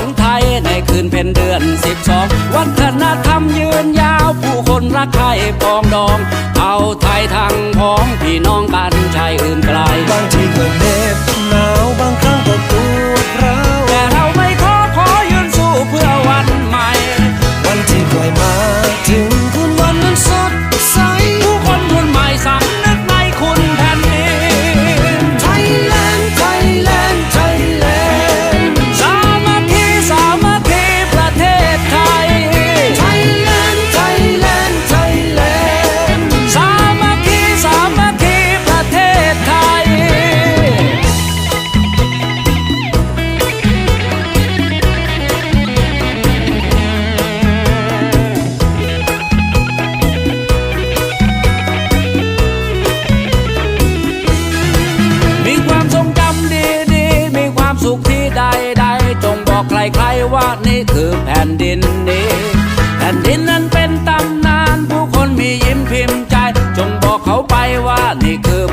ของไทยในคืนเพ็ญเดือนสิบสองวัฒนธรรมยืนยาวผู้คนรักใครปองดอง เอาไทยทางพ้องพี่น้องกันชายอื่นไกลบางทีก็เหน็บหนาวบางครั้งก็ปวดร้าวแต่เราไม่ขอขอยืนสู้เพื่อวันใหม่ วันที่ปล่อยมาถึง ไปว่านี่คือ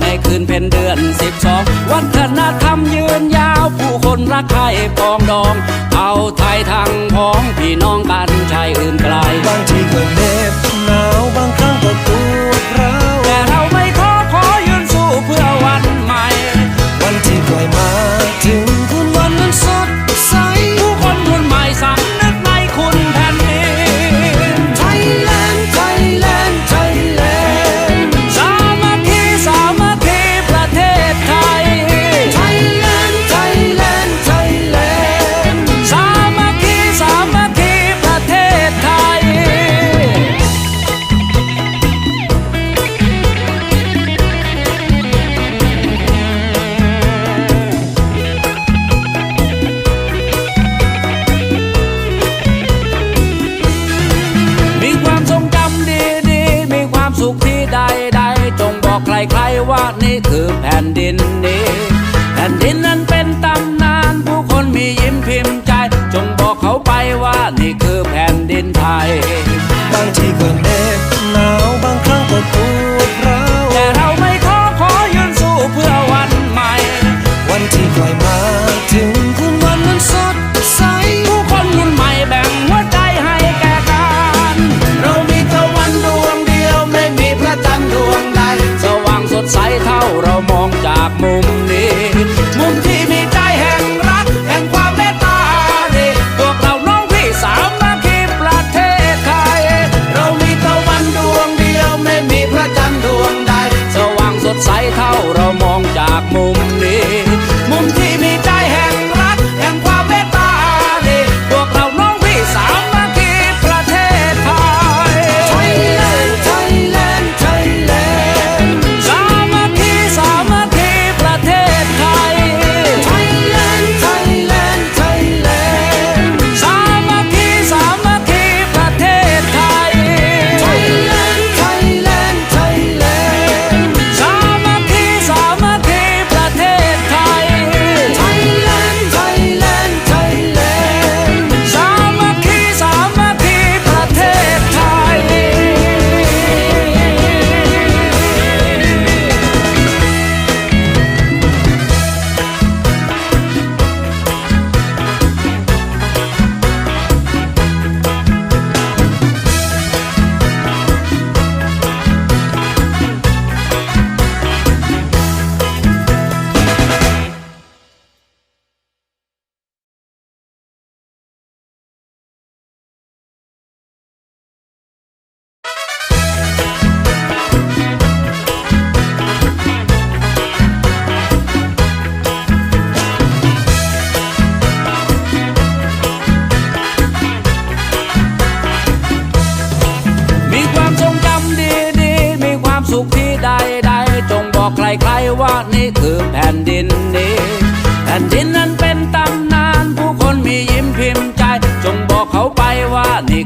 ในคืนเป็นเดือนสิบสองวัฒนธรรมยืนยาวผู้คนรักใครปองดอง เอาไทยทางพ้องพี่น้องกันชายอื่นไกลบางทีก็เนบ เขาไปว่านี่คือแผ่นดินไทย บางทีก็เด็กหนาวบางครั้งก็ปวดร้าวแต่เราไม่ท้อขอยืนสู้เพื่อวันใหม่ วันที่คอยมาถึงคือวันนั้นสดใสผู้คนรุ่นใหม่แบ่งหัวใจให้แก่กันเรามีตะวันดวงเดียวไม่มีพระจันทร์ดวงใดสว่างสดใสเท่าเรามองจากมุมนี้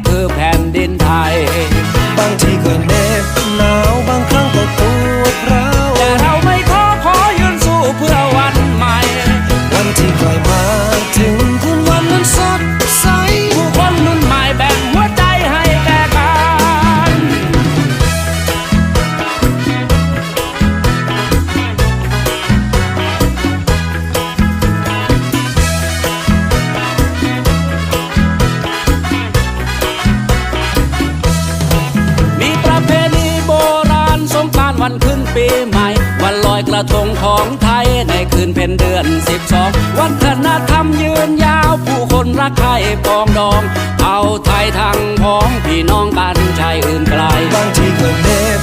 good คืนเพ็ญเดือนสิบสองวัฒนธรรมยืนยาวผู้คนรักใครปองดอง เอาไทยทางพ้องพี่น้องกันชายอื่นไกลบางทีก็เนบ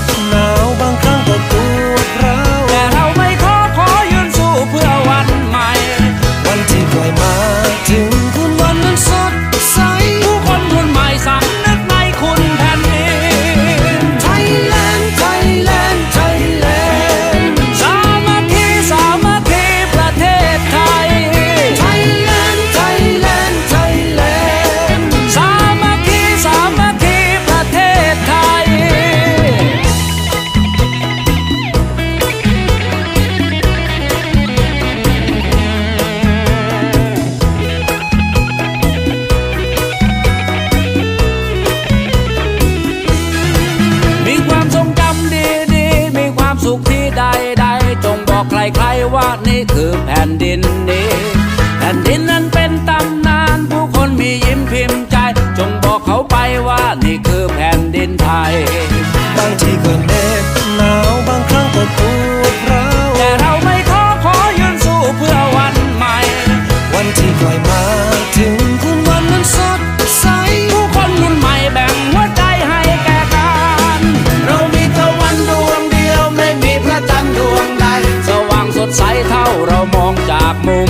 เขาไปว่านี่คือแผ่นดินไทย บางทีก็เหน็บหนาวบางครั้งก็ปวดร้าวแต่เราไม่ท้อขอยืนสู้เพื่อวันใหม่ วันที่คอยมาถึงคุนวันนั้นสดใสผู้คนรุ่นใหม่แบ่งหัวใจให้แก่กันเรามีตะวันดวงเดียวไม่มีพระจันทร์ดวงใดสว่างสดใสเท่าเรามองจากมุม